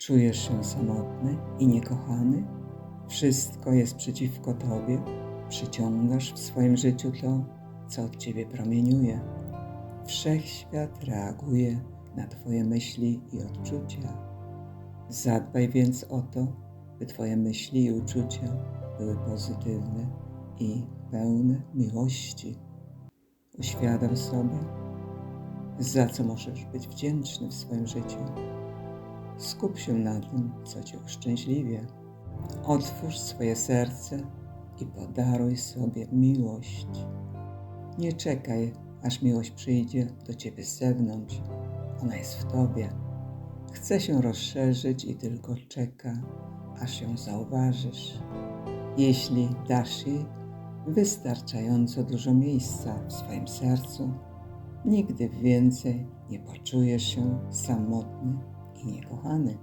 Czujesz się samotny i niekochany? Wszystko jest przeciwko tobie. Przyciągasz w swoim życiu to, co od ciebie promieniuje. Wszechświat reaguje na twoje myśli i odczucia. Zadbaj więc o to, by twoje myśli i uczucia były pozytywne i pełne miłości. Uświadom sobie, za co możesz być wdzięczny w swoim życiu. Skup się na tym, co cię uszczęśliwia. Otwórz swoje serce i podaruj sobie miłość. Nie czekaj, aż miłość przyjdzie do ciebie z zewnątrz. Ona jest w tobie. Chce się rozszerzyć i tylko czeka, aż ją zauważysz. Jeśli dasz jej wystarczająco dużo miejsca w swoim sercu, nigdy więcej nie poczujesz się samotny i niekochany.